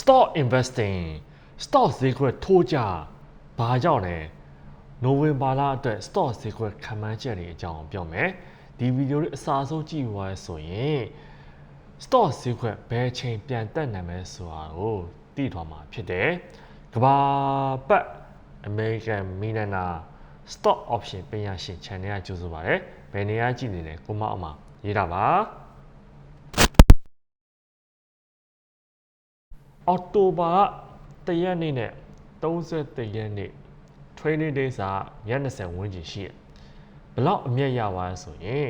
stock investing stock ဈေးကွက်ထိုးကြဘာကြောင့်လဲနိုဝင်ဘာလအတွက် stock ဈေးကွက်ခံမှန်းချက်တွေအကြောင်းပြောမယ်ဒီဗီဒီယိုလေးအစားဆုံးကြည့်သွားရဆိုရင် stock ဈေးကွက်ဘယ်အချိန်ပြန်တက်နိုင်မလဲဆိုတာကိုသိသွားမှာဖြစ်တယ်ကဘာပတ် American Millionaire stock option ပညာရှင် channel ကကြိုဆိုပါရယ်ဘယ်နေရာကြည့်နေလဲကိုမအောင်မှာရေးတာပါ အော်တိုဘာတရက်နေ့နဲ့31ရက်နေ့ training days ကရက်20ဝန်းကျင်ရှိရဘလောက်အမြတ်ရပါလဲဆိုရင်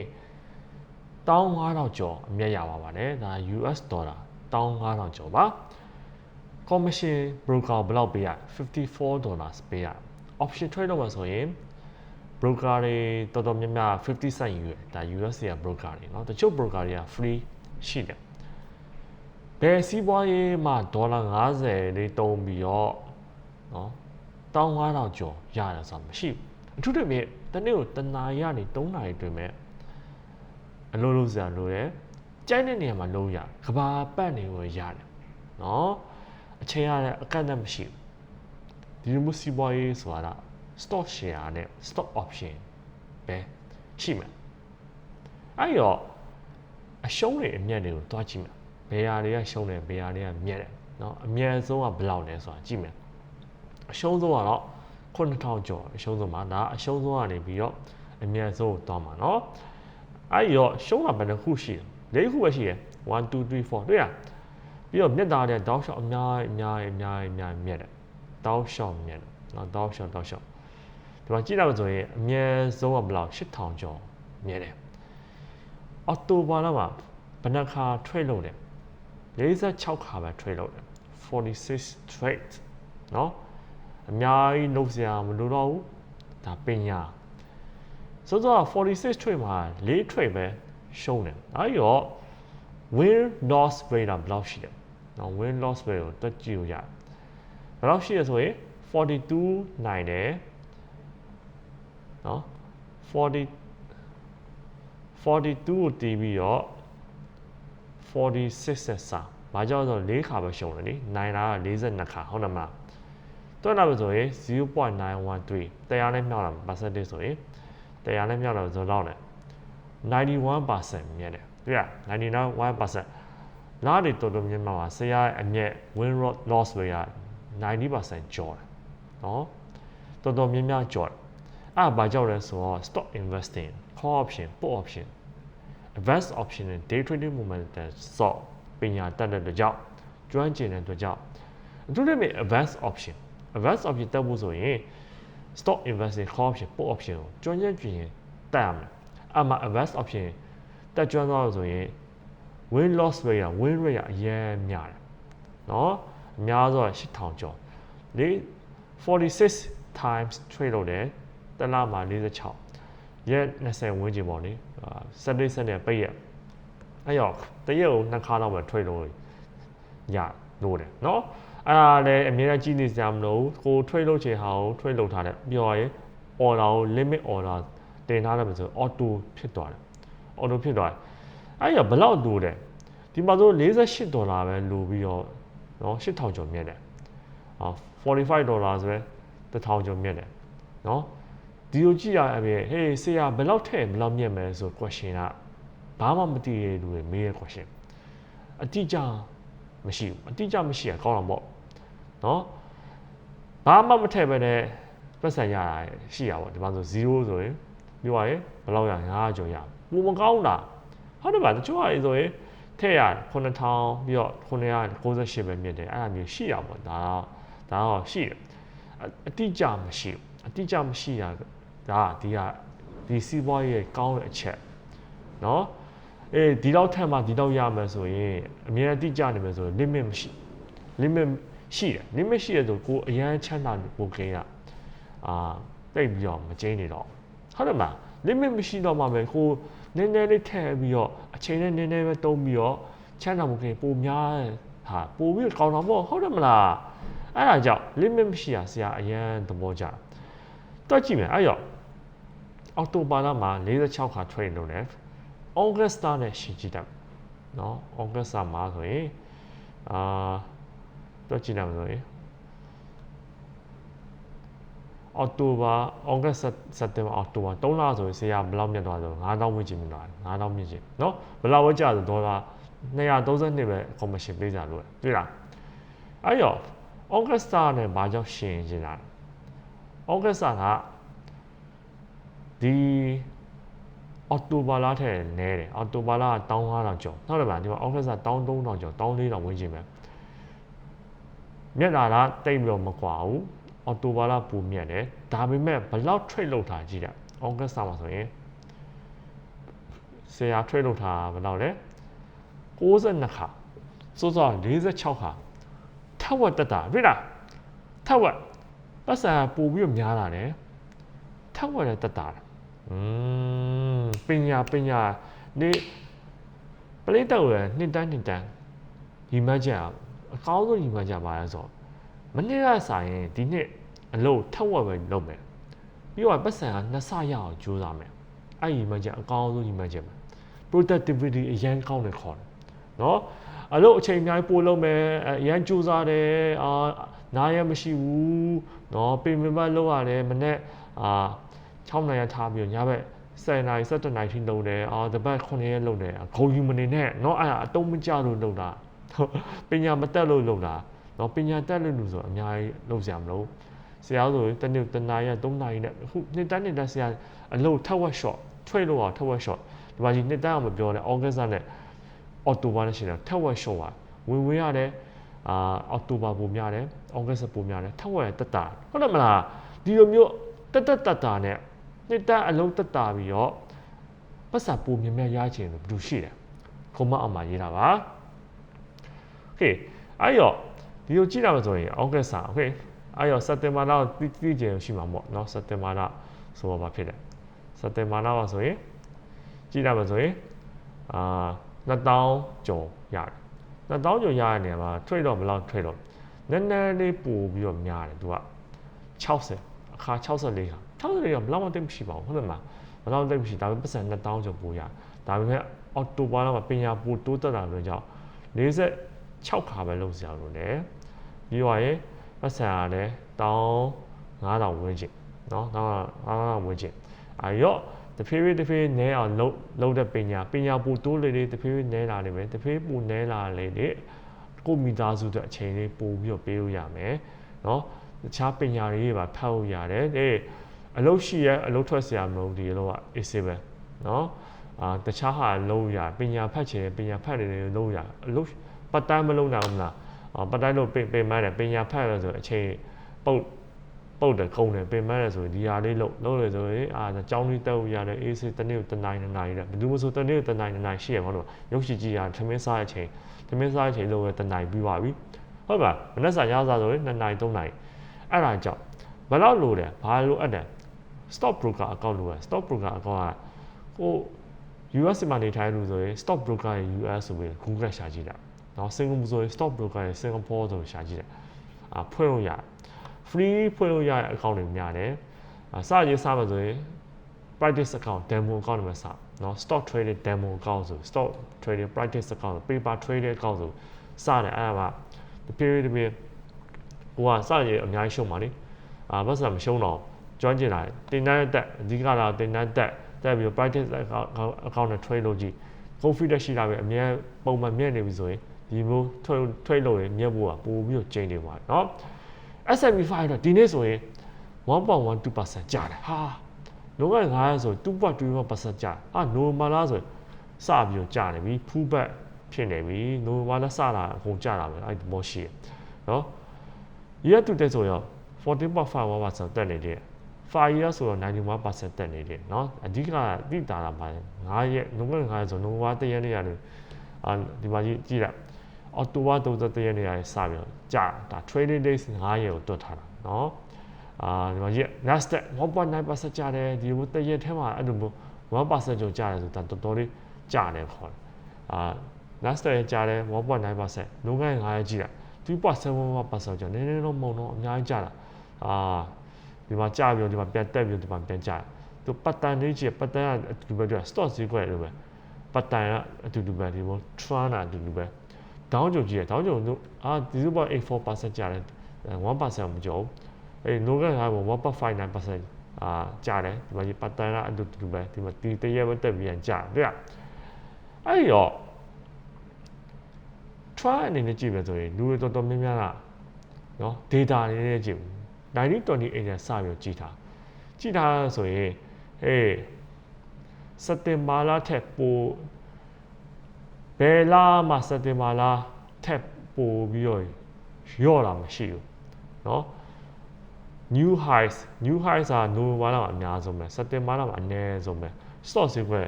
15000ကျော်အမြတ်ရပါပါတယ်ဒါ US ဒေါ်လာ15000ကျော်ပါ commission broker ဘယ်လောက်ပေးရ54 dollars ပေးရ option trade လုပ်မှာဆိုရင် broker တွေတော်တော်များများ50 cent ယူရဒါ US က broker တွေเนาะတချို့ broker တွေက free ရှိတယ် ဘယ်စီးပွားရေးမှဒေါ်လာ90လေးတုံးပြီးတော့နော်15000ကျော်ရတယ်ဆိုတာမရှိဘူးအထူးသဖြင့်တနေ့ကိုတနာရီကနေ3နာရီတွင်မဲ့အလိုလိုစရာလိုတယ်ကြိုက်တဲ့နေရာမှာလုံးရကဘာပတ်နေဝင်ရတယ်နော်အချိန်ရတဲ့အကန့်အသတ်မရှိဘူးဒီလိုမျိုးစီးပွားရေးဆိုတာ stock share နဲ့ stock option ပဲရှိမှာအဲ့တော့အရှုံးတွေအမြတ်တွေကိုတွားကြည့်မှာ ဘယ်ဟာတွေကရှုံးတယ်ဘယ်ဟာတွေကမြတ်တယ်เนาะအမြတ်ဆုံးကဘယ်လောက်လဲဆိုတာကြည့်မယ်အရှုံးဆုံးကတော့9000ကျော်အရှုံးဆုံးမှာဒါအရှုံးဆုံးကနေပြီးတော့အမြတ်ဆုံးကိုတွားမှာเนาะအဲ့တော့ရှုံးတာဘယ်နှခုရှိလဲ၄ခုပဲရှိတယ်1 2 3 4တွေ့ရပြီးတော့မြတ်သားတဲ့တောက်လျှောက်အများကြီးအများကြီးအများကြီးအများကြီးမြတ်တယ်တောက်လျှောက်မြတ်တယ်เนาะတောက်လျှောက်တောက်လျှောက်ဒီမှာကြည့်လိုက်ဆိုရင်အမြဲဆုံးကဘယ်လောက်8000ကျော်မြဲတယ်အော်တိုဘာလမှာဘယ်နှခါ trade လု ပ်တယ်46ခါပဲ trade လုပ်တယ်46 trade เนาะအများကြီးလုပ်စရာမလိုတော့ဘူးဒါပညာဆိုတော့46 trade မှာ4 trade ပဲရှုံးတယ်အဲဒီတော့ win loss rate ကဘယ်လောက်ရှိတယ်เนาะ win loss rate ကိုတွက်ကြည့်လို့ရတယ်ဘယ်လောက်ရှိရဆိုရင်42နိုင်တယ်နော်40 42ကိုတီးပြီးတော့46ဆက်စာ ဘာကြောင့်ဆို၄ခါပဲရှုံးတယ်နိနိုင်တာက42ခါဟုတ်တယ်မလားတွက်လာပြီဆိုရင်0.913တရားနဲ့မြောက်လာ percentage ဆိုရင်တရားနဲ့မြောက်လာဆိုတော့လဲ91%မြတ်တယ်တွေ့ရ91%နားတွေတော်တော်များများပါဆရာရဲ့အမြက် win loss rate က90%ကျော်တယ်နော်တော်တော်များများကျော်တယ်အဲ့ဘာကြောင့်လဲဆိုတော့ stock investing call option put option advanced option နဲ့ day trading momentum ဆော့ ပညာတတ်တဲ့အတွက်ကြောင့်ကျွမ်းကျင်တဲ့အတွက်ကြောင့်အထူးသဖြင့် advanced option advanced option တက်ဖို့ဆိုရင် stock investing call option put option ကိုကျွမ်းကျင်ကျင်တက်ရမယ်အမှ advanced option တက်ကျွမ်းသွားလို့ဆိုရင် win loss rate က win rate ကအရင်များတယ်နော်အများဆုံး8000ကျော်လေ46 times trade လုပ်တယ်တစ်လမှာ46ရက်20ဝန်းကျင်ပေါ့လေ Saturday Sunday ပိတ်ရက် အဲ့တော့တရက်ကိုနှစ်ခါတော့ပဲ trade လုပ်ရလို့တယ်เนาะအဲ့ဒါလည်းအများကြီးကြည့်နေစရာမလိုကို trade လုပ်ချင်ဟာကို trade လုပ်ထားတယ်ပြောရရင် order ကို limit order တင်ထားတယ်ဆို auto ဖြစ်သွားတယ် auto ဖြစ်သွားတယ်အဲ့တော့ဘယ်လောက်လိုတယ်ဒီမှာဆို48ဒေါ်လာပဲလိုပြီးတော့เนาะ8000ကျော်မြတ်တယ်အာ45ဒေါ်လာဆိုရင်1000ကျော်မြတ်တယ်เนาะဒီလိုကြည့်ရအပြင်ဟေးဆရာဘယ်လောက်ထည့်ဘယ်လောက်မြတ်မယ်ဆို question က ဘာမှမသိတဲ့လူတွေမေးရ question အတိအကျမရှိဘူးအတိအကျမရှိရကောင်းတော့ပေါ့နော်ဘာမှမထည့်ပဲနဲ့ပတ်စံရတာရှိရပါဒီမှာဆို0ဆိုရင်ပြောရရင်ဘယ်လောက်ရ900ကျော်ရဘူမကောင်းတာဟုတ်တယ်ပါတချို့ဟာဆိုရင်ထည့်ရ9000ပြီးတော့998ပဲမြင့်တယ်အဲ့ဒါမျိုးရှိရပါဒါဒါတော့ရှိတယ်အတိအကျမရှိဘူးအတိအကျမရှိရဒါဒီဟာဒီစီးပွားရေးကောင်းတဲ့အချက်နော် အေးဒီတော့ထက်မှဒီတော့ရမယ်ဆိုရင်အများအတိအကျနေမယ်ဆိုရင် limit မရှိ limit ရှိတယ် limit ရှိရဆိုကိုအရန်ချမ်းသာကိုကိန်းရအာတိတ်ပြီးတော့မကျင်းနေတော့ဟုတ်တယ်မလား limit မရှိတော့မှပဲကိုနည်းနည်းလေးထည့်ပြီးတော့အချိန်နဲ့နည်းနည်းပဲတုံးပြီးတော့ချမ်းသာမှုကိန်းပိုများဟာပိုပြီးကောင်းတော့ပေါ့ဟုတ်တယ်မလားအဲ့ဒါကြောင့် limit မရှိရဆရာအရန်သဘောကျတွက်ကြည့်မယ်အဲ့ရောအောက်တိုဘာလမှာ46ခါ trade လုပ်တယ် ဩဂတ်စ်တာနဲ့ရှင်းကြည့်တယ်နော်ဩဂတ်စ်မှာဆိုရင်အာ တွက်ကြည့်လိုက်မှာဆိုရင်အောက်တိုဘာဩဂတ်စက်တင်ဘာအောက်တိုဘာ3လဆိုရင်ဆေးရဘယ်လောက်မြတ်သွားဆို9000ဝန်းကျင်မြတ်သွားတယ်9000မြင့်ကျင်เนาะဘယ်လောက်ဝကျဆိုဒေါ်လာ232ပဲ commission ပေးကြလို့တွေ့လားအဲ့ရောဩဂတ်စတာနဲ့ဘာကြောင့်ရှင်ကျင်လာဩဂတ်စတာကဒီ အော်တိုဘာလထက်နဲတယ်အော်တိုဘာလက15000ကျော်နောက်တစ်ပါဒီမှာအောက်ဂတ်စ13000ကျော်14000ဝန်းကျင်ပဲမြက်လာတာတိတ်ပြီးတော့မကွာဘူးအော်တိုဘာလပူမြက်တယ်ဒါပေမဲ့ဘလောက် trade လုပ်တာကြည့်တာအောက်ဂတ်စမှာဆိုရင်ဆရာ trade လုပ်တာဘယ်လောက်လဲ62ခါစိုးစော46ခါထက်ဝက်တက်တာတွေ့လားထက်ဝက်ပတ်စံပူပြီးတော့များလာတယ်ထက်ဝက်လည်းတက်တာ อืมပညာပညာနေပလိတော့ရနှစ်တန်းနှစ်တန်းဒီမှကြအကောင်းဆုံးဒီမှကြပါလဲဆိုမနေ့ကဆိုင်ရင်ဒီနှစ်အလုပ်ထက်ဝက်ပဲလုပ်မယ်ပြီးတော့ပတ်စံကနှစ်ဆရအောင်ကြိုးစားမယ်အဲ့ဒီမှကြအကောင်းဆုံးဒီမှကြမှာ productivity အရင်ကောင်းတယ်ခေါ်တယ်နော်အလုပ်အချိန်အများကြီးပို့လုပ်မယ်အရင်ကြိုးစားတယ်အာနားရမရှိဘူးနော်ပင်ပင်ပတ်လုပ်ရတယ်မနေ့အာ 6နိုင်ရထားပြီးညဘက်10နိုင်17နိုင်ထိလုပ်တယ်အာတပတ်9ရက်လုပ်တယ်ဂုံယူမနေနဲ့เนาะအဲ့ဒါအတုံးမကြလို့လုပ်တာပညာမတက်လို့လုပ်တာเนาะပညာတက်လို့လို့ဆိုအများကြီးလုပ်စရာမလိုဆရာဆိုတနေ့တနားရ3နာရီနဲ့အခုနှစ်တန်းနှစ်တန်းဆရာအလုပ်ထက်ဝက် shot ထွေးလို့အောင်ထက်ဝက် shot ဒီမှာကြီးနှစ်တန်းအောင်မပြောနဲ့ဩဂတ်စ်နဲ့အော်တိုဘာနဲ့ရှိတယ်ထက်ဝက် shot ပါဝင်ဝင်ရတယ်အာအောက်တိုဘာပုံများတယ်ဩဂတ်စ်ပုံများတယ်ထက်ဝက်တက်တာဟုတ်တယ်မလားဒီလိုမျိုးတက်တက်တက်တာနဲ့ နှစ်တန်းအလုံးတက်တာပြီးတော့ပတ်စံပုံမြင်မြရချင်လို့ဘယ်လိုရှိတယ်ခုမအောင်မှာရေးတာပါโอเคအဲ့ရောဒီကိုကြည့်ရမှာဆိုရင်ဩဂတ်စ်โอเคအဲ့ရောစက်တင်ဘာလတိတိကျကျရှိမှာပေါ့เนาะစက်တင်ဘာလဆိုတော့ဘာဖြစ်လဲစက်တင်ဘာလပါဆိုရင်ကြည့်ရမှာဆိုရင်အာ2000ကျော်ရတယ်2000ကျော်ရတဲ့နေရာမှာ trade တော့ဘယ်လောက် trade တော့နည်းနည်းလေးပို့ပြီးတော့များတယ်သူက60အ ခါ64ခါ64ကဘယ်လောက်မှတိတ်မရှိပါဘူးဟုတ်တယ်မလားဘယ်လောက်တိတ်မရှိဒါပေမဲ့ပတ်စံ2000ကျော်ပို့ရဒါပေမဲ့အော်တိုဘာလမှာပညာပို့တိုးတက်တာလို့ကြောင့်46ခါပဲလုံးစရာလို့လေပြီးတော့ရင်ပတ်စံကလည်း15000ဝန်းကျင်เนาะ15000ဝန်းကျင်အဲ့ရောတဖြည်းဖြည်းတဖြည်းနဲအောင်လှုပ်လှုပ်တဲ့ပညာပညာပူတိုးလေလေတဖြည်းဖြည်းနဲလာနေမယ်တဖြည်းပူနဲလာလေလေကိုမိသားစုအတွက်အချိန်လေးပို့ပြီးတော့ပေးလို့ရမယ်เนาะ တခြားပညာတွေပါဖတ်လို့ရတယ်အေးအလုပ်ရှိရအလုပ်ထွက်เสียမလို့ဒီလောက AC ပဲเนาะအာတခြားဟာလုံးရပညာဖတ်ချင်ပညာဖတ်နေတယ်လုံးရအလုပ်ပတ်တိုင်းမလုံးနိုင်ဘူးလားအာပတ်တိုင်းလို့ပင်ပင်မတယ်ပညာဖတ်ရဆိုအချိန်ပုတ်ပုတ်တယ်ခုံတယ်ပင်မတယ်ဆိုရင်ဒီဟာလေးလုံးလုံးလေဆိုရင်အာကြောင်းလေးတက်ဦးရတယ်အေးစစ်တနေ့ကိုတနိုင်တနိုင်တဲ့ဘယ်သူမှဆိုတနေ့ကိုတနိုင်တနိုင်ရှိရမှာလို့ရုပ်ရှိကြည့်ရထမင်းစားတဲ့အချိန်ထမင်းစားတဲ့အချိန်လုံးပဲတနိုင်ပြီးပါပြီဟုတ်ပါမနေ့စာညစာဆိုရင်2နိုင်3နိုင် အဲ့ဒါကြောင့်ဘလောက်လိုတယ်ဘာလိုအပ်တယ် stock broker account လိုတယ် stock broker account ကကို US မှာနေထိုင်လို့ဆိုရင် stock broker ရဲ့ US ဆိုပြီး Google ရှာကြည့်တာနော်စင်ကာပူဆိုရင် stock broker ရဲ့ Singapore ဆိုရှာကြည့်တာအာဖွင့်လို့ရတယ် free ဖွင့်လို့ရတဲ့ account တွေများတယ်အစရေးစမှာဆိုရင် practice account demo account တွေမှာစနော် stock trading demo account ဆို stock trading practice account paper trading account ဆိုစတယ်အဲ့ဒါက period တစ်ပြေး ဟိုကစရေးအများကြီးရှုံးပါလေအာဘာသာမရှုံးတော့ကျွမ်းကျင်လာတယ်တင်တန်းတက်အဓိကတော့တင်တန်းတက်တက်ပြီး practice account နဲ့ trade လုပ်ကြည့် confidence ရှိတာပဲအများပုံမှန်မြင့်နေပြီဆိုရင်ဒီမျိုး trade trade လုပ်ရင်မြတ်ဖို့ကပို့ပြီးတော့ကျင်းနေပါเนาะ S&P 5တော့ဒီနေ့ဆိုရင်1.12%ကျတယ်ဟာလုံးဝ900ဆို2.21%ကျတယ်အာ normal ဆိုစပြီးတော့ကျနေပြီ full back ဖြစ်နေပြီ normal စတာအကုန်ကျတာပဲအဲ့ဒီဘောရှိရเนาะ year to date ဆိုတော့14.51%တက်နေတယ်5 year ဆိုတော့91%တက်နေတယ်เนาะအဓိကတိတာတာပါ9ရက်နိုဝင်ဘာ9ရက်ဆိုနိုဝင်ဘာ1ရက်နေ့ရတယ်အာဒီမှာကြည့်လိုက်အော်တိုဘာ31ရက်နေ့ရတယ်စပြီးတော့ကြာဒါ trading days 9ရက်ကိုတွတ်ထားတာเนาะအာဒီမှာကြည့် Nasdaq 1.9%ကျတယ်ဒီလိုတရက်ထဲမှာအဲ့လိုမျိုး1%ကျော်ကျတယ်ဆိုတာတော်တော်လေးကျတယ်ခေါ်တယ်အာ Nasdaq ကျတယ်1.9%နိုဝင်ဘာ9ရက်ကြည့်လိုက် 2.71%ကျော်နည်းနည်းတော့မုံတော့အများကြီးကျတာအာဒီမှာကျပြီးဒီမှာပြန်တက်ပြီးဒီမှာပြန်ကျသူပတ်တန်လေးကြီးပတ်တန်ကအတူတူပဲ stock ဈေးကွက်လိုပဲပတ်တန်ကအတူတူပဲဒီမှာ trend အတူတူပဲ down ကြုံကြည့်ရ down ကြုံတို့အာ0.84%ကျတယ်1%မကျော်ဘူးအေး no ကဟာ1.59%အာကျတယ်ဒီမှာဒီပတ်တန်ကအတူတူပဲဒီမှာဒီတရက်ပဲတက်ပြီးရင်ကျတယ်အဲ့တော့ try အနေနဲ့ကြည့်မယ်ဆိုရင်လူတွေတော်တော်များများကနော် data အနေနဲ့ကြည့်1928နဲ့စပြီးကြည့်တာကြည့်တာဆိုရင်ဟေးစက်တင်ဘာလထက်ပိုဘယ်လာမှစက်တင်ဘာလထက်ပိုပြီးတော့ရော့တာမရှိဘူးเนาะ new highs new highs ကနိုဝင်ဘာလမှာအများဆုံးပဲစက်တင်ဘာလမှာအနည်းဆုံးပဲ stock ဈေးကွက်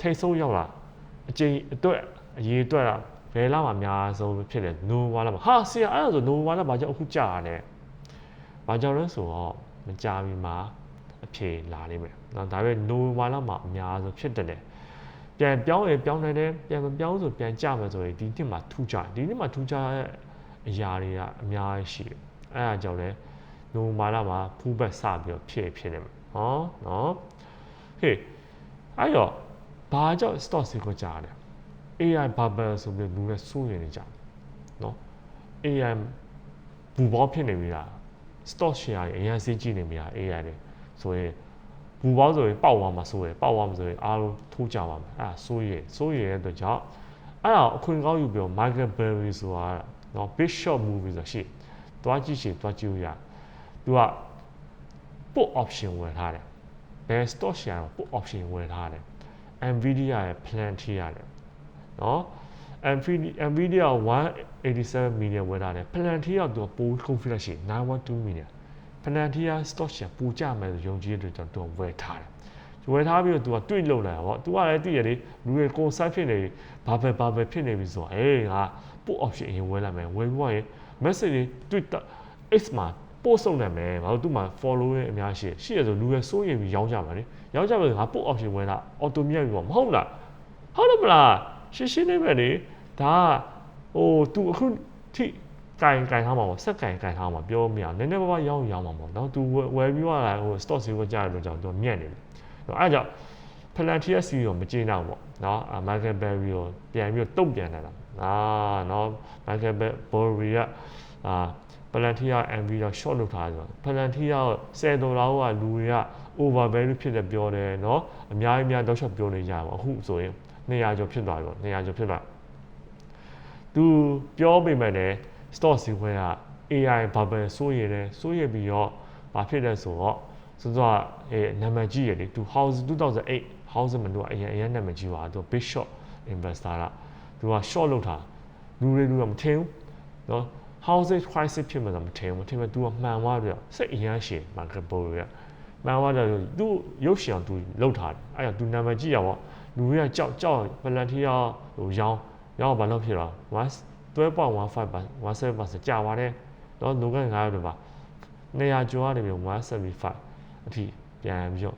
ထိတ်ဆုံးရောက်လာအချိန်အတွက်အရေးအတွက် ဘယ်လမှာအများဆုံးဖြစ်လဲနိုဝင်ဘာလမှာဟာဆရာအဲ့ဒါဆိုနိုဝင်ဘာလဘာကြောင့်အခုကြာရလဲဘာကြောင့်လဲဆိုတော့မကြာမီမှာအဖြေလာလိမ့်မယ်နော်ဒါပေမဲ့နိုဝင်ဘာလမှာအများဆုံးဖြစ်တယ်လေပြန်ပြောင်းရင်ပြောင်းနိုင်တယ်ပြန်မပြောင်းဆိုပြန်ကြမယ်ဆိုရင်ဒီနှစ်မှာထူးကြဒီနှစ်မှာထူးကြတဲ့အရာတွေကအများကြီးရှိတယ်အဲ့ဒါကြောင့်လည်းနိုဝင်ဘာလမှာဖူးဘက်စပြီးတော့ဖြစ်ဖြစ်နေမှာဟောနော်ဟေးအဲ့တော့ဘာကြောင့် stock ဈေးကွက်ကြာလဲ AI bubble ဆိုပြီးလူတွေစိုးရိမ်နေကြနော် AI ဘူပေါဖြစ်နေပြီလား stock share တွေအရင်စီးကြည့်နေပြီလား AI တွေဆိုရင်ဘူပေါဆိုရင်ပေါက်သွားမှာစိုးရယ်ပေါက်သွားမှာဆိုရင်အားလုံးထိုးကြပါမယ်အဲ့ဒါစိုးရယ်စိုးရယ်ရဲ့အတွက်ကြောင့်အဲ့ဒါအခွင့်ကောင်းယူပြီးတော့ Michael Berry ဆိုတာနော် big shot movie ဆိုတာရှိတွားကြည့်ရှိတွားကြည့်ရသူက put option ဝယ်ထားတယ်ဘယ် stock share ကို put option ဝယ်ထားတယ် Nvidia ရဲ့ Palantir ရတယ် နော် Nvidia Nvidia 187 million ဝယ်ထားတယ် Palantir ကသူကပို confidence ရှိ912 million Palantir stock share ပူကြမယ်ဆိုယုံကြည်တဲ့အတွက်ကြောင့်သူကဝယ်ထားတယ်ဝယ်ထားပြီးတော့ तू ကတွေ့လုံလာတာပေါ့ तू ကလည်းသိရလေလူတွေ concept ဖြစ်နေဘာပဲဘာပဲဖြစ်နေပြီဆိုတော့ဟေးငါပို့ option အရင်ဝယ်လိုက်မယ်ဝယ်ပြီးတော့ message တွေ Twitter X မှာပို့送နိုင်မယ်ဘာလို့သူ့မှာ follow ရအများရှိရှိရဆိုလူတွေစိုးရင်ပြီးရောင်းကြမှာလေရောင်းကြမယ်ဆိုငါပို့ option ဝယ်တာ auto မြတ်ပြီးပေါ့မဟုတ်လားဟုတ်တယ်မလား ရှင်းရှင်းလေးပဲလေဒါဟိုသူအခုထိကင်ကင်ထားမှာပေါ့ဆက်ကင်ကင်ထားမှာပြောမရနည်းနည်းပါးပါးရောင်းရောင်းမှာပေါ့နော်သူဝယ်ပြီးတော့ဟို stock ဈေးကကြားရတော့ကြောင့်သူမြက်နေတယ်နော်အဲ့ဒါကြောင့် Palantir C ကိုမကျေနပ်ဘူးပေါ့နော် Michael Berry ကိုပြန်ပြီးတော့တုံ့ပြန်လာတာအာနော် Michael Berry ကအာ Palantir MV တော့ short လုပ်ထားတယ်ဆိုတော့ Palantir က10ဒေါ်လာကလူတွေက over value ဖြစ်တယ်ပြောတယ်နော်အများကြီးများတော့ short ပြောနေကြပါအခုဆိုရင် 200ကျော်ဖြစ်သွားပြီပေါ့200ကျော်ဖြစ်သွားသူပြောပေမဲ့လည်း stock စီခွဲက AI bubble စိုးရိမ်တယ်စိုးရိမ်ပြီးတော့ဘာဖြစ်လဲဆိုတော့ဆိုတော့အဲနာမည်ကြီးရလေသူ house 2008 house မလို့အရင်အရင်နာမည်ကြီးပါသူ big shot investor ကသူက short လုပ်တာလူတွေလူကမထင်ဘူးเนาะ housing crisis ဖြစ်မှာတော့မထင်ဘူးမထင်ဘူး तू ကမှန်သွားပြီးတော့စိတ်အရန်ရှည် market bull တွေကမှန်သွားတော့ तू ရုပ်ရှင်အောင် तू လောက်ထားတယ်အဲ့ဒါ तू နာမည်ကြည့်ရပါ လူတွေကကြောက်ကြောက်ဗလန်တီးယားဟိုရောင်းရောင်းဘာလို့ဖြစ်တော့12.15%ကြာပါတယ်နော်လိုကန်900တို့ပါ200ကျော်ကနေပြီး175အထိပြန်ပြီးတော့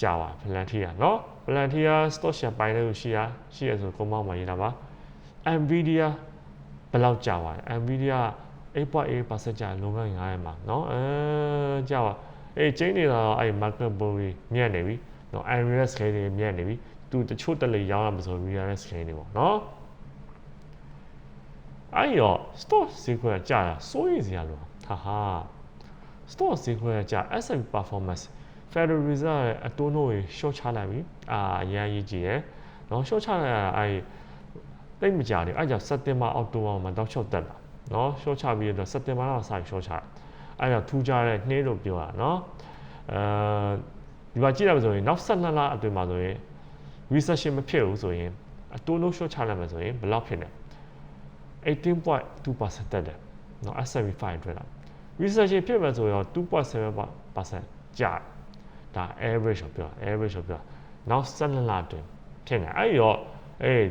ကြာပါဗလန်တီးယားနော်ဗလန်တီးယား stock share ပိုင်းလေးကိုရှိရရှိရဆိုကုန်းပေါင်းမှာရေးတာပါ Nvidia ဘယ်လောက်ကြာပါလဲ Nvidia 8.8%ကြာလိုကန်900မှာနော်အဲကြာပါအေးကျင်းနေတာတော့အဲ့ market bull ကြီးမြတ်နေပြီနော် iris ခဲတွေမြတ်နေပြီ သူတချို့တလေရောက်ရမှာဆို rearrange screen တွေပေါ့နော်အဲ့တော့ stock sequence ကြာတာစိုးရိမ်စရာလို့ဟာဟာ stock sequence ကြာ SM performance Federal Reserve ရဲ့အတိုးနှုန်းကို short ချလိုက်ပြီအာအရန်ရေးကြည့်ရယ်နော် short ချလိုက်တာအဲ့တိတ်မကြတယ်အဲ့ကြောင့် September October မှာတောက်လျှောက်တက်လာနော် short ချပြီးတော့ September လောက်စပြီး short ချအဲ့ကြောင့်ထူးခြားတဲ့နှင်းလို့ပြောတာနော်အာဒီမှာကြည့်ရမှာဆိုရင်နောက်12လအတွင်းမှာဆိုရင် recession မဖြစ်ဘူးဆိုရင်အတိုးနှုန်း short ချလိုက်မှာဆိုရင်ဘယ်လောက်ဖြစ်လဲ18.2%တက်တယ်နော် S&P 500လောက် recession ဖြစ်မှာဆိုရင်2.7%ကျဒါ average ကိုပြော average ကိုပြောနောက်12လတွင်ဖြစ်နေအဲ့တော့အေး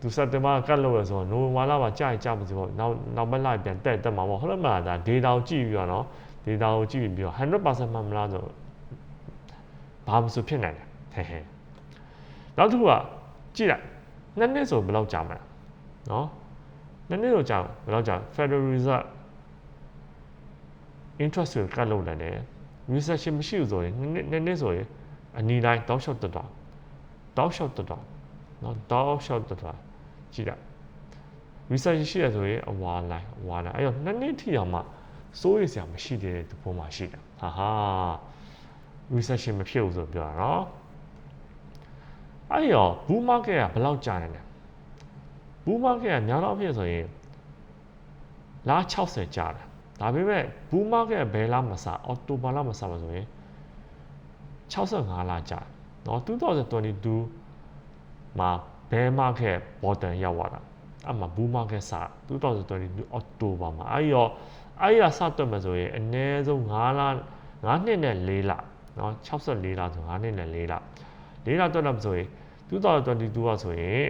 သူစက်တင်ဘာကတ်လို့ရဆိုတော့နိုဝင်ဘာလမှာကြာရင်ကြာမှာစီပေါ့နောက်နောက်မလိုက်ပြန်တက်တက်မှာပေါ့ဟုတ်လားမလားဒါ data ကိုကြည့်ပြီးတော့နော် data ကိုကြည့်ပြီးတော့100%မှန်မလားဆိုဘာမှမဆိုဖြစ်နိုင်တယ်ဟဲ့ဟဲ့ နောက်တစ်ခုကကြည့်လိုက်နှစ်နှစ်ဆိုဘယ်လောက်ကြာမလဲနော်နှစ်နှစ်ဆိုကြာဘယ်လောက်ကြာ Federal Reserve interest rate ကတ်လို့လည်း recession မရှိဘူးဆိုရင်နှစ်နှစ်နှစ်ဆိုရင်အနီတိုင်းတောက်လျှောက်တက်တော့တောက်လျှောက်တက်တော့နော်တောက်လျှောက်တက်တော့ကြည့်လိုက် research ရှိရဆိုရင်အဝါလိုက်အဝါလိုက်အဲ့တော့နှစ်နှစ်ထိအောင်မှစိုးရိမ်စရာမရှိသေးတဲ့ဒီပုံမှာရှိတာဟာဟာ research မဖြစ်ဘူးဆိုပြောတာနော် အဲ့တော့ bull market ကဘယ်လောက်ကြာနေလဲ bull market ကများတော့ဖြစ်ဆိုရင်လား60ကြာတယ်ဒါပေမဲ့ bull market ဘယ်လားမစအော်တိုဘာလားမစပါဆိုရင်65လကြာเนาะ2022မှာ bear market bottom ရောက်သွားတာအဲ့မှာ bull market စ2022 October မှာအဲ့ရောအဲ့ရစတွက်မယ်ဆိုရင်အနည်းဆုံး9လ9နှစ်နဲ့4လเนาะ64လဆို9နှစ်နဲ့4လ ၄လတွက်တော့ဆိုရင်2022ကဆိုရင်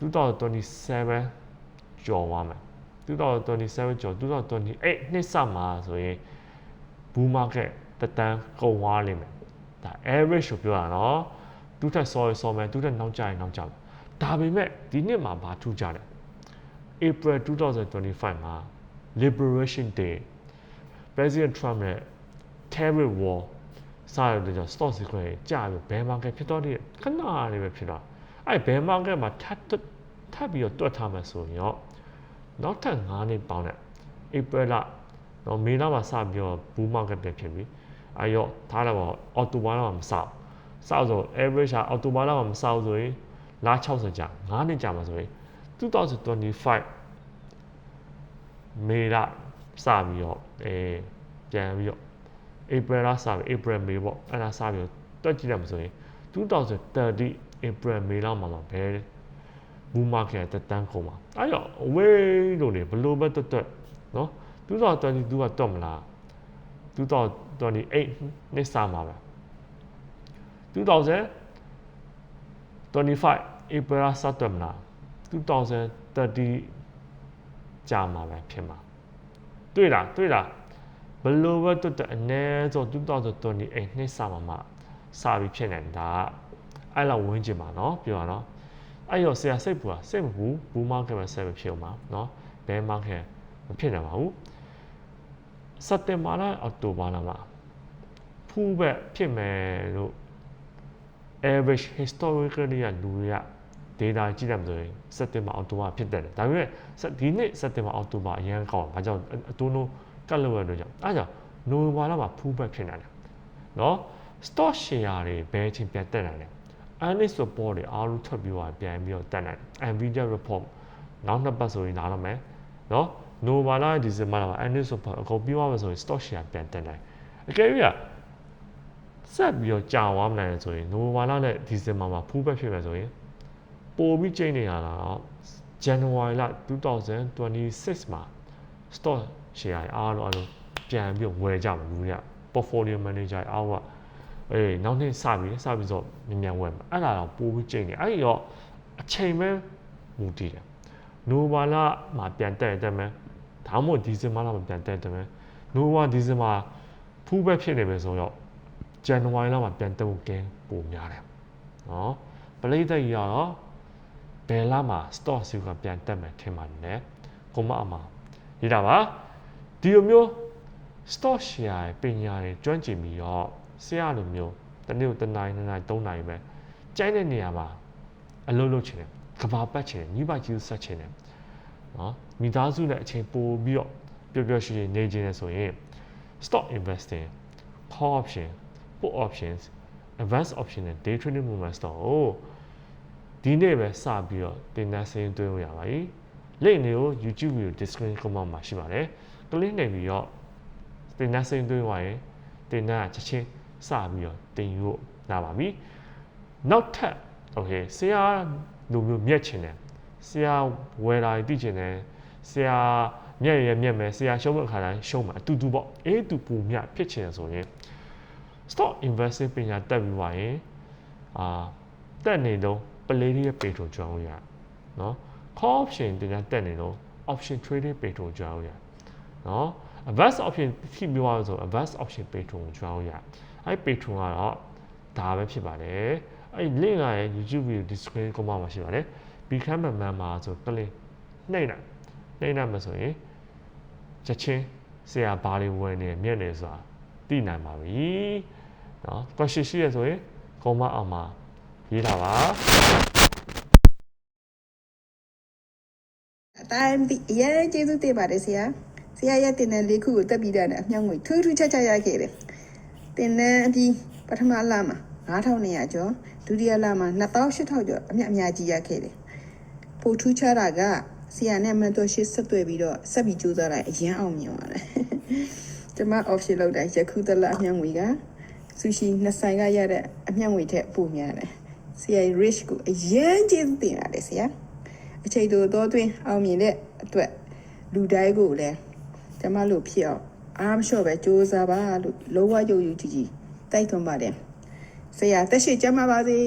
2027ကျော်သွားမယ်2027ကျော်2028နှစ်စမှာဆိုရင် bull market တတန်းကုန်သွားလိမ့်မယ်ဒါ average ကိုပြောတာနော်သူ့ထက်ဆော်ရဆော်မယ်သူ့ထက်နောက်ကျရင်နောက်ကျမယ်ဒါပေမဲ့ဒီနှစ်မှာဘာထူးကြလဲ April 2025မှာ Liberation Day President Trump ရဲ့ Terror War စရတဲ့ကြောင့် stock market ကြာပြီး bear market ဖြစ်တော့တဲ့ခဏလေးပဲဖြစ်တော့အဲ့ bear market မှာထပ်ထပ်ပြီးတော့တွက်ထားမှဆိုရင်ရောနောက်ထပ်9နှစ်ပေါင်းတဲ့ April လတော့မေလမှာစပြီးတော့ bull market ပဲဖြစ်ပြီအဲ့ရောထားတော့အော်တိုဘာလမှာမစဘူးစဆို average ကအော်တိုဘာလမှာမစဘူးဆိုရင်လား60ကြာ9နှစ်ကြာမှာဆိုရင်2025မေလစပြီးတော့အဲပြန်ပြီးတော့ April လစပြီး April May ပေါ့အဲ့ဒါစပြီးတော့တွက်ကြည့်ရမှာဆိုရင်2030 April May လောက်မှာမှာဘယ်ဘူမာကတက်တန်းကုန်မှာအဲ့တော့ away လို့လေဘလို့ပဲတွက်တွက်နော်2022ကတွက်မလား2028နှစ်စမှာပဲ2025 April စတွက်မလား2030ကြာမှာပဲဖြစ်မှာတွေ့လားတွေ့လား ဘလိုပဲတွတ်တဲ့အနည်းဆုံး2020အိမ်နှစ်ဆမှာမှစာပြီးဖြစ်နေတာအဲ့လောက်ဝင်းကျင်ပါနော်ပြောရတော့အဲ့ရောဆရာစိတ်ပူတာစိတ်မပူဘူးမောက်ကပဲဆက်ဖြစ်အောင်ပါနော်ဘဲမောက်ကမဖြစ်နိုင်ပါဘူးစက်တင်ဘာလအောက်တိုဘာလမှာဖူးပဲဖြစ်မယ်လို့ average historically ကလူတွေက data ကြည့်တယ်မဆိုရင်စက်တင်ဘာအောက်တိုဘာဖြစ်တတ်တယ်ဒါပေမဲ့ဒီနှစ်စက်တင်ဘာအောက်တိုဘာအရင်ကောင်းဘာကြောင့်အတူတူ ကတ်လို့ရလို့ကြောင့်အဲကြောင့်နိုဝင်ဘာလမှာဖူးဘက်ဖြစ်နေတယ်နော် stock share တွေဘယ်ချင်းပြန်တက်နိုင်လဲ earnings report တွေအားလုံးထွက်ပြီးတော့ပြန်ပြီးတော့တက်နိုင်တယ် Nvidia report နောက်နှစ်ပတ်ဆိုရင်လာတော့မယ်နော်နိုဝင်ဘာလဒီဇင်ဘာလမှာ earnings report အကုန်ပြီးသွားမယ်ဆိုရင် stock share ပြန်တက်နိုင်အကယ်၍ဆက်ပြီးတော့ကြာသွားမနိုင်ဆိုရင်နိုဝင်ဘာလနဲ့ဒီဇင်ဘာမှာဖူးဘက်ဖြစ်မယ်ဆိုရင်ပိုပြီးချိန်နေရတာတော့ January လ2026မှာ stock share အားလုံးအားလုံးပြန်ပြီးဝယ်ကြမှာလူတွေက portfolio manager အားကအေးနောက်နေ့စပြီစပြီဆိုမြန်မြန်ဝယ်မှာအဲ့ဒါတော့ပိုပြီးချိန်နေအဲ့ဒီတော့အချိန်ပဲမူတည်တယ်နိုဘာလမှာပြန်တက်တက်မယ်ဒါမှမဟုတ်ဒီဇင်ဘာလမှာပြန်တက်တက်မယ်နိုဘာဒီဇင်ဘာဖူးပဲဖြစ်နေမယ်ဆိုတော့ဇန်နဝါရီလမှာပြန်တက်ဖို့ကဲပိုများတယ်နော်ပလိသတ်ကြီးကတော့ဘယ်လမှာ stock စုကပြန်တက်မယ်ထင်ပါတယ်ကိုမအမရေးတာပါ ဒီလိုမျိုး stock share ပညာတွေကျွမ်းကျင်ပြီးတော့ဆရာလိုမျိုးတနေ့တနိုင်နှစ်နိုင်သုံးနိုင်ပဲကြိုက်တဲ့နေရာမှာအလုပ်လုပ်ချင်တယ်ကဘာပတ်ချင်တယ်ညီပါကြီးဆက်ချင်တယ်နော်မိသားစုနဲ့အချိန်ပိုပြီးတော့ပျော်ပျော်ရွှင်ရွှင်နေချင်တယ်ဆိုရင် stock investing call option put options advanced option နဲ့ day trading movement stock ကိုဒီနေ့ပဲစပြီးတော့တင်တဲ့စင်းသွင်းလို့ရပါပြီလိန့်နေကို YouTube video description comment မှာရှိပါတယ် click နေပြီးတော့တင်တဲ့စင်းသွင်းသွားရင်တင်တဲ့ချက်ချင်းစပြီးတော့တင်ယူလို့လာပါပြီနောက်ထပ် okay ဆရာလူမျိုးမြက်ချင်တယ်ဆရာဝယ်လာတိချင်တယ်ဆရာမြက်ရမြက်မယ်ဆရာရှုံးတဲ့အခါတိုင်းရှုံးမှာအတူတူပေါ့အေးတူပူမြတ်ဖြစ်ချင်ဆိုရင် stock investing ပညာတက်ပြီးပါရင်အာတက်နေတော့ play ရဲ့ petrol ကြောင်းရနော် call option တင်တက်နေတော့ option trading petrol ကြောင်းရ နော် advanced option ဖြည့်ပြီးသွားလို့ဆို advanced option patron ကိုကျွန်တော်ရအဲ့ patron ကတော့ဒါပဲဖြစ်ပါတယ်အဲ့ link ကရ YouTube video description ကိုမှမှာရှိပါတယ် become a member ဆို click နှိပ်လိုက်နှိပ်လိုက်မှဆိုရင်ချက်ချင်းဆရာဘာတွေဝင်နေမြင်နေဆိုတာသိနိုင်ပါပြီနော် question ရှိရဆိုရင်ကိုမအောင်မှာရေးတာပါအတိုင်းအရင်ကျေးဇူးတင်ပါတယ်ဆရာ ဆရာရဲ့တင်တဲ့လေးခုကိုတက်ပြီးတဲ့အမြောက်ငွေထူးထူးခြားခြားရခဲ့တယ်တင်တဲ့အပြီးပထမလမှာ9200ကျော်ဒုတိယလမှာ2800ကျော်အမြတ်အများကြီးရခဲ့တယ်ပိုထူးခြားတာကဆရာနဲ့မန်တော်ရှိဆက်သွယ်ပြီးတော့ဆက်ပြီးကြိုးစားလိုက်အရင်အောင်မြင်သွားတယ်ကျွန်မ option လောက်တိုင်းယခုတလအမြောက်ငွေကဆူရှီနှစ်ဆိုင်ကရတဲ့အမြောက်ငွေထက်ပိုများတယ်ဆရာ rich ကိုအရင်ကျေးဇူးတင်ရတယ်ဆရာအချိန်တိုတော့တွင်အောင်မြင်တဲ့အတွက်လူတိုင်းကိုလည်း ကျမတို့ဖြစ်အောင်အားမလျှော့ပဲစူးစမ်းပါလို့လောကယုံယူကြည်ကြည်တိုက်တွန်းပါတယ်ဆရာတက်ရှိကြမှာပါစေ